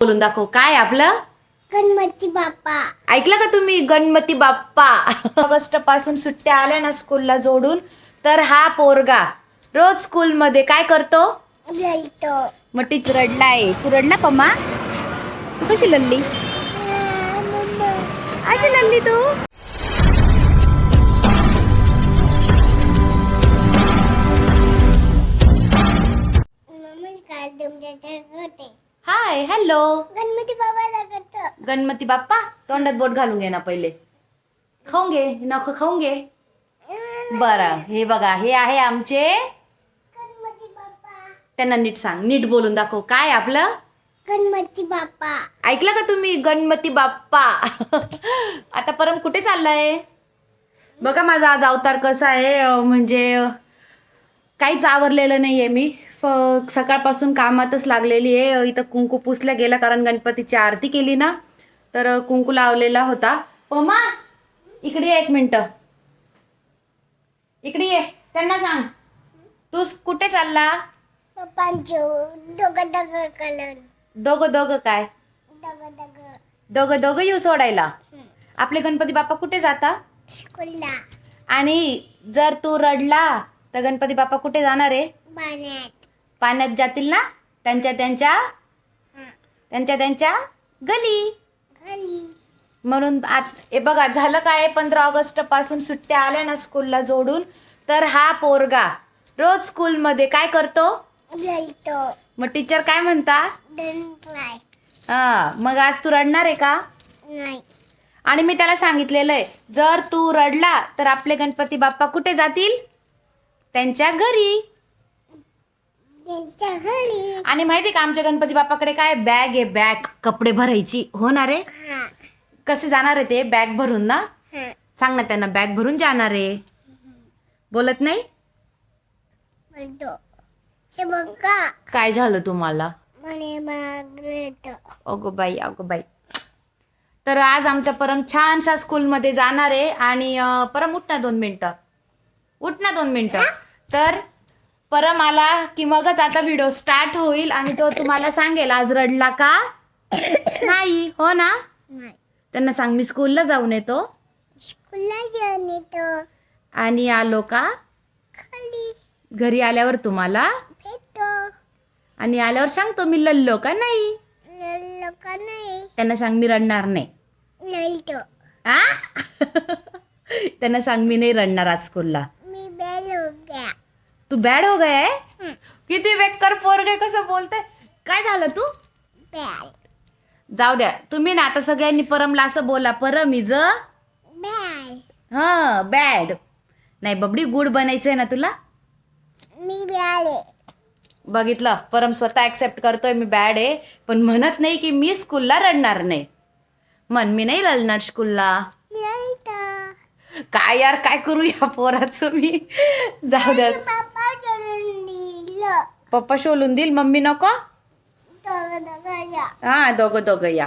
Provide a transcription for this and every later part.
बोलून दाखव. काय आपलं? गणपती बाप्पा. ऐकलं का तुम्ही? गणपती बाप्पा. ऑगस्टपासून सुट्ट्या आल्या ना स्कूलला जोडून. तर हा पोरगा रोज स्कूलमध्ये काय करतो? मग टीचर रडलाय. तू रडला पम्मा? तू कशी लल्ली? अशी लल्ली तू? Hi hello. गणपती बाबा गणपती बाप्पा तोंडात बोट घालून घे ना पहिले. खाऊन घे नख खाऊन घे. बरं हे बघा हे आहे आमचे. त्यांना नीट सांग नीट बोलून दाखव काय आपलं? गणपती बाप्पा. ऐकलं का तुम्ही? गणपती बाप्पा. आता परम कुठे चाललाय? बघा माझा आज अवतार कसा आहे म्हणजे काहीच आवरलेलं नाही आहे मी. सकाळपासून कामातच लागलेली आहे. इथं कुंकू पुसल्या गेला कारण गणपतीची आरती केली ना. तर कुंकू लावलेला होता. पमा इकडे ये एक मिनटं. इकडे ये. त्यांना सांग. तू कुठे चालला? दोघं दोघं काय? दोघं दोघं. येऊ सोडायला. आपले गणपती बाप्पा कुठे जाता? आणि जर तू रडला तर गणपती बाप्पा कुठे जाणार आहे? पाण्यात जातील ना? त्यांच्या त्यांच्या त्यांच्या त्यांच्या गली. म्हणून आत हे बघा झालं काय? पंधरा ऑगस्टपासून सुट्ट्या आल्या ना स्कूलला जोडून. तर हा पोरगा रोज स्कूलमध्ये काय करतो? मग टीचर काय म्हणता? हा मग आज तू रडणार आहे का? नाही. आणि मी त्याला सांगितलेलं आहे जर तू रडला तर आपले गणपती बाप्पा कुठे जातील? त्यांच्या घरी. आणि माहिती का आमच्या गणपती बाप्पाकडे काय? बॅग आहे बॅग कपडे भरायची. होणार आहे हा. कसे जाणार आहे ते? बॅग भरून ना? हा. सांग ना त्यांना बॅग भरून जाणार आहे. बोलत नाही? हे बघा काय झालं तुम्हाला? अगो बाई अगो बाई. तर आज आमच्या परम छानसा स्कूलमध्ये जाणार आहे आणि परम उठ ना दोन मिनटं. उठ ना दोन मिनटं. तर परम आला की मगच आता व्हिडिओ स्टार्ट होईल आणि तो तुम्हाला सांगेल आज रडला का? नाही हो ना? नाही. त्यांना सांग मी स्कूलला जाऊन येतो. स्कूलला जेवण येतो. आणि आलो का? खाली घरी आल्यावर तुम्हाला? भेटतो. आणि आल्यावर सांगतो मी लल्लो का नाही? त्यांना सांग मी रडणार नाही. आ? त्यांना सांग मी नाही रडणार आज स्कूलला तू बॅड हो गया है. किती बेकार पोर गे कसं बोलते काय झालं तू? जाऊ द्या. तुम्ही ना आता सगळ्यांनी परमला असं बोला. परम इज हा बॅड नाही बबडी गुड बनायचंय ना तुला? मी बेले बघितलं. परम स्वतः ऍक्सेप्ट करतोय मी बॅड आहे. पण म्हणत नाही की मी स्कूलला रडणार नाही. म्हण मी नाही रडणार स्कूलला काय यार काय करू या पोराचं मी? जाऊ द्या. पप्पा शोलून देईल मम्मी नको? हा दोघं दोघं या.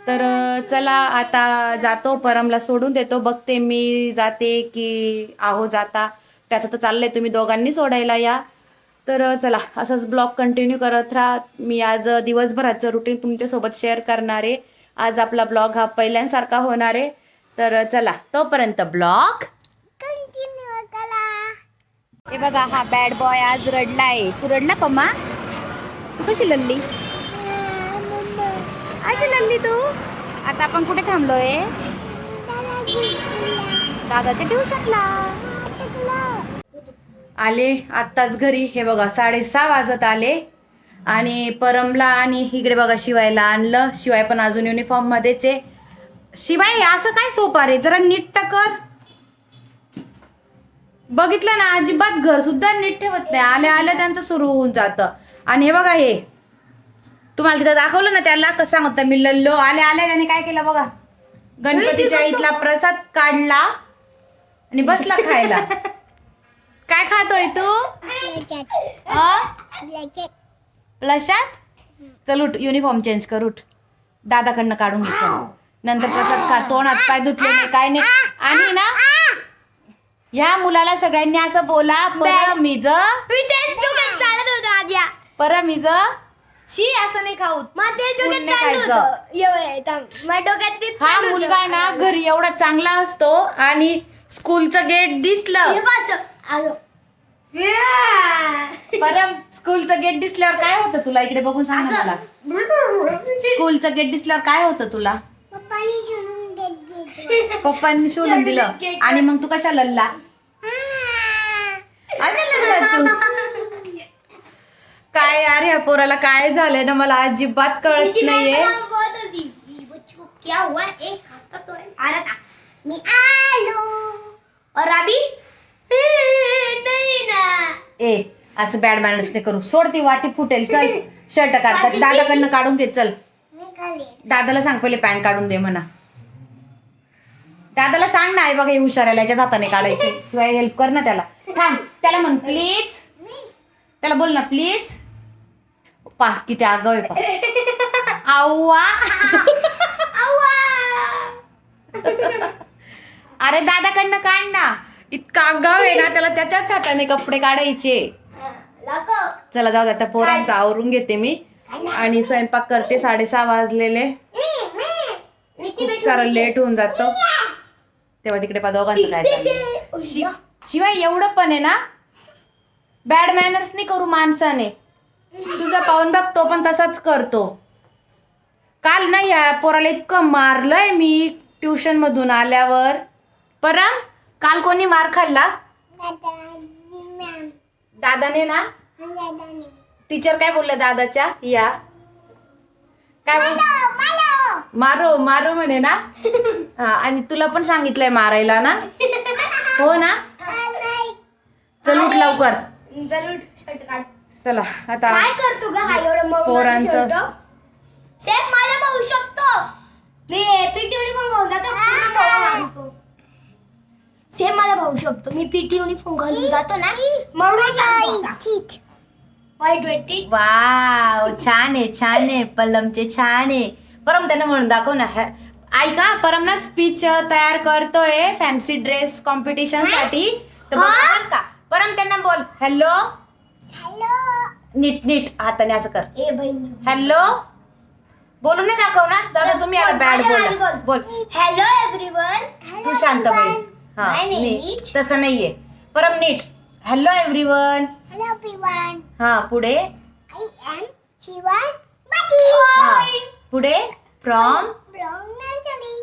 तर चला आता जातो परमला सोडून देतो. बघते मी जाते की आहो जाता. त्याचं तर चाललंय तुम्ही दोघांनी सोडायला या. तर चला असंच ब्लॉग कंटिन्यू करत राहा. मी आज दिवसभराचं रुटीन तुमच्यासोबत शेअर करणार आहे. आज आपला ब्लॉग हा पहिल्यांसारखा होणार आहे. तर चला तोपर्यंत ब्लॉग कंटिन्यू करा. हे बघा हा बॅड बॉय आज रडलाय. तू रडला पम्मा. तू कशी लल्ली? अशी लल्ली तू? आता आपण कुठे थांबलोय? दादाच्या ट्युशनला आले आत्ताच घरी. हे बघा साडेसहा वाजत आले. आणि परमला आणि इकडे बघा शिवायला आणलं. शिवाय पण अजून युनिफॉर्म मध्येच आहे. शिवाय असं काय सोपा रे? जरा नीट तर कर. बघितलं ना अजिबात घर सुद्धा नीट ठेवत नाही. आल्या आल्या त्यांचं सुरू होऊन जातं. आणि हे बघा हे. तुम्हाला तिथं दाखवलं ना त्याला कसं होतं मी लल्लो. आल्या आल्या त्याने काय केलं बघा? गणपतीच्या इथला प्रसाद काढला आणि बसला खायला. काय खातोय तू? अ? प्रसाद चल उठ युनिफॉर्म चेंज कर उठ. दादाकडनं काढून घे नंतर प्रसाद खा तोंड हात पाय धुतले नाही काय नाही. आणि ना ह्या मुलाला सगळ्यांनी असं बोला परमिज परमिज शी असं नाही खाऊ हा मुलगा आहे ना. घरी एवढा चांगला असतो आणि स्कूलचं गेट दिसलं. परम स्कूलचं गेट दिसल्यावर काय होतं तुला? इकडे बघून सांग मला. स्कूलचं गेट दिसल्यावर काय होतं तुला? पप्पानी देत पप्पांनी शोधून दिलं. आणि मग तू कशा लल्ला अशा लल्ला तू. काय यार ह्या पोराला काय झालंय ना मला अजिबात कळत ती नाहीये. मॅडम बोलत होती, "ये बच्चों, क्या हुआ एक हफ्ता तो है आ रहा था मी आलो. और अभी "ए, नाही ना. ए असं बॅड मॅनर्स नाही करू. सोड ती वाटी फुटेल. चल. शर्ट काढतात दादाकडनं काढून घे. चल. दादाला सांग पहिले पॅन्ट काढून दे म्हणा. दादाला सांग ना आई बघा हे हुशाराला याच्याच हाताने काढायचे. शिवाय हेल्प कर ना त्याला. थांब त्याला म्हण प्लीज त्याला बोल ना प्लीज पा किती आगाव आहे पा. आव्वा. अरे दादाकडनं काढ ना. इतका आगाव आहे ना त्याला त्याच्याच हाताने कपडे काढायचे. चला जाऊ त्या पोरांचं आवरून घेते मी. आणि स्वयंपाक करते साडेसहा वाजलेले. खूप सारं लेट होऊन जातो. तेव्हा तिकडे पा दोघांचं काय चाललंय. शिवाय एवढं पण आहे ना बॅड मॅनर्स नाही करू माणसाने. तुझा पाहून बघ तो पण तसाच करतो. काल नाही या पोराला इतकं मारलंय मी ट्युशन मधून आल्यावर. परम काल कोणी मार खाल्ला? दादाने ना? दादानी. टीचर काय बोललं दादाच्या? या. काय बोल मारो मारो. म्हणे ना? हा आणि तुला पण सांगितलंय मारायला ना? हो ना? चल उठ लवकर. शर्ट काढ. चला आता काय करतो ग हा एवढं पोरांचं. सेम मला भाऊ शकतो. मी पीटी युनिफॉर्म घालून जातो सेम मला भाऊ शकतो. मी पीटी युनिफॉर्म घालून जातो ना? म्हणून वाईट वाव छान आहे छान आहे पल्लमचे छान आहे. परम त्यांना म्हणून दाखव ना. ऐका परम ना स्पीच तयार करतोय फॅन्सी ड्रेस कॉम्पिटिशनसाठी. तर का. परम त्यांना बोल. हॅलो हॅलो नीट नीट हाताने असं कर. हॅलो बोलून नाही दाखवणार? जाऊ दे, तुम्ही आता बॅड बोला बोल. बोल हॅलो एव्हरीवन तू शांत बैल. हा. तसं नाहीये. परम नीट. हॅलो एव्हरीवन हॅलो एव्हरीवन हा पुढे? आय एम हा पुढे? फ्रॉम नर्सरी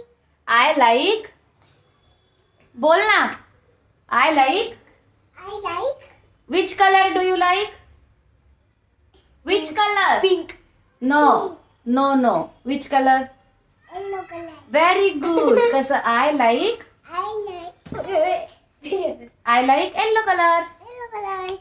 आय लाईक बोल ना. I like I like which colour do you like which colour pink no no no which colour yellow colour very good कसं I like I like I like yellow colour yellow colour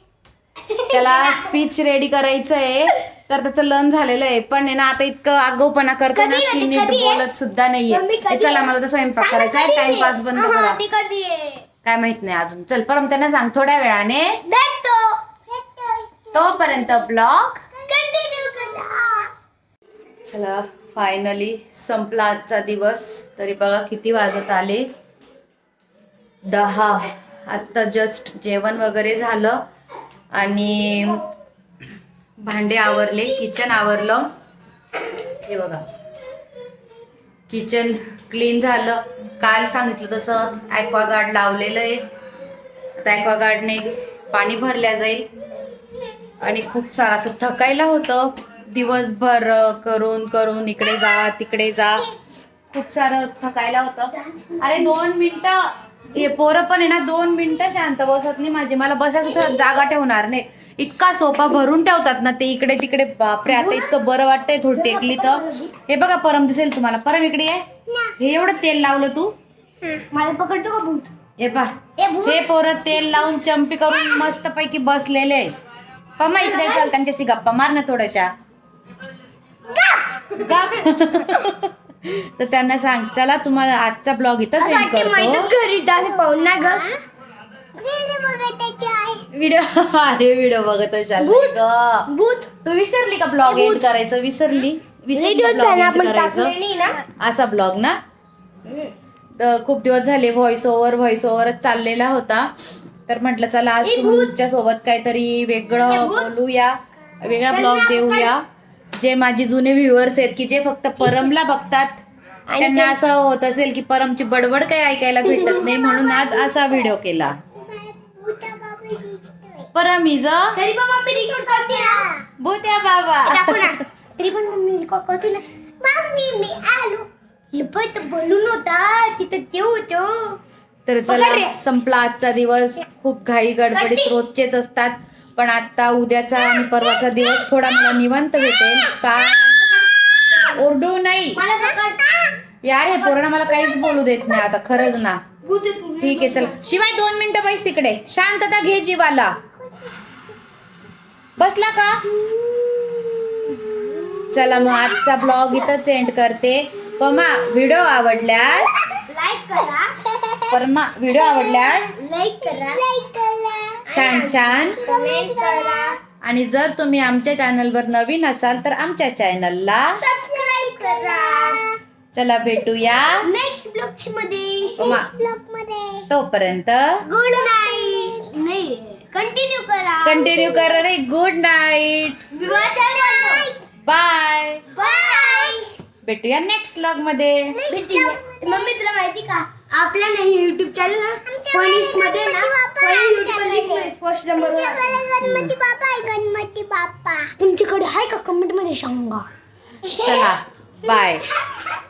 त्याला speech ready करायचंय. तर त्याचं लन झालेलं आहे. पण आहे ना आता इतकं आगाऊपणा करतो ना आहे की? नीट आहे? बोलत सुद्धा नाहीये. चला आहे? मला तर स्वयंपाक करायचा आहे. टाइमपास बंद करा. आहे? काय माहीत नाही अजून. चल परम त्यांना सांग थोड्या वेळाने. तोपर्यंत ब्लॉग चला फायनली संपला आजचा दिवस. तरी बघा किती वाजत आले. दहा. आत्ता जस्ट जेवण वगैरे झालं आणि भांडे आवरले किचन आवरलं. हे बघा. किचन क्लीन झालं. काल सांगितलं तसं ॲक्वागार्ड लावलेलं आहे. आता ॲक्वागार्डने पाणी भरल्या जाईल. आणि खूप सारं असं थकायला होतं. दिवसभर करून करून इकडे जा तिकडे जा. खूप सारं थकायला होतं. अरे दोन मिनटं. हे पोरं पण आहे ना दोन मिनिटं शांत बसत नाही माझी. मला बसायचं तर जागा ठेवणार नाही. इतका सोफा भरून ठेवतात ना ते इकडे तिकडे. बापरे आता इतकं बरं वाटतंय थोडी टेकली तर. हे बघा परम दिसेल तुम्हाला. परम इकडे आहे हे एवढं तेल लावलं तू? मला पकडतो का भूत? हे पा. हे पोरं तेल लावून चंपी करून मस्त पैकी बसलेले आहे. पम्मा इकडे चल त्यांच्याशी गप्पा मार ना थोड्याशा. गप. तर त्यांना सांग चला तुम्हाला आजचा ब्लॉग इथं सेंड करतो. पाहून ना ग. व्हिडिओ अरे व्हिडिओ बघत असाल भूत. ग. भूत. तू विसरली का ब्लॉग एंड करायचं? विसरली. विसरली व्हिडिओ ब्लॉग एंड आपण करायचं. टाकले नाही ना? असा ब्लॉग ना? तर खूप दिवस झाले व्हॉइस ओव्हर व्हॉइस ओव्हरच चाललेला होता. तर म्हटलं चला आज ए, भूत. तुमच्यासोबत काहीतरी ए, वेगळं भूत. बोलूया. वेगळा ब्लॉग देऊया. जे माझे जुने व्ह्युअर्स आहेत की जे फक्त परमला बघतात आणि त्यांना असं होत असेल की परमची बडबड काही ऐकायला भेटत नाही म्हणून आज असा व्हिडिओ केला. परम इज तरी पण मम्मी रेकॉर्ड करते ना. भूत्या दाखव बाबा ना. तरी पण मम्मी रेकॉर्ड करते ना. मम्मी मी आलो. हे पण बलून होता. तिथं ते होतं. तर चला. संपला आजचा दिवस. खूप घाई गडबडीत. रोजचेच असतात. पण आता उद्याचा आणि परवाचा दिवस थोडा मला निवांत भेटेल. का? ओरडू नाही. यार हे पोरांना मला काहीच बोलू देत नाही आता खरंच ना. ठीक आहे चला. शिवाय दोन मिनिटं बैस तिकडे. शांतता घे जीवाला. बसला का? चला मग आजचा ब्लॉग इथंच एंड करते. पमा व्हिडिओ आवडल्यास? लाईक करा. परमा व्हिडिओ आवडल्यास? लाईक करा. लाईक करा. छान छान. कमेंट करा. आणि जर तुम्ही आमच्या चॅनलवर नवीन असाल तर आमच्या चॅनलला सबस्क्राईब करा. चला भेटूया. नेक्स्ट ब्लॉगमध्ये. तोपर्यंत गुड नाईट नाही कंटिन्यू करा. कंटिन्यू कर रे. Good night bye bye bye भेटूया नेक्स्ट ब्लॉगमध्ये. मम्मी तुला माहिती का? आपल्या नाही युट्यूब चॅनल फनिशमध्ये ना फर्स्ट नंबर गणपती बाप्पा आहे गणपती बाप्पा. तुमच्याकडे आहे का कमेंटमध्ये सांगा. चला बाय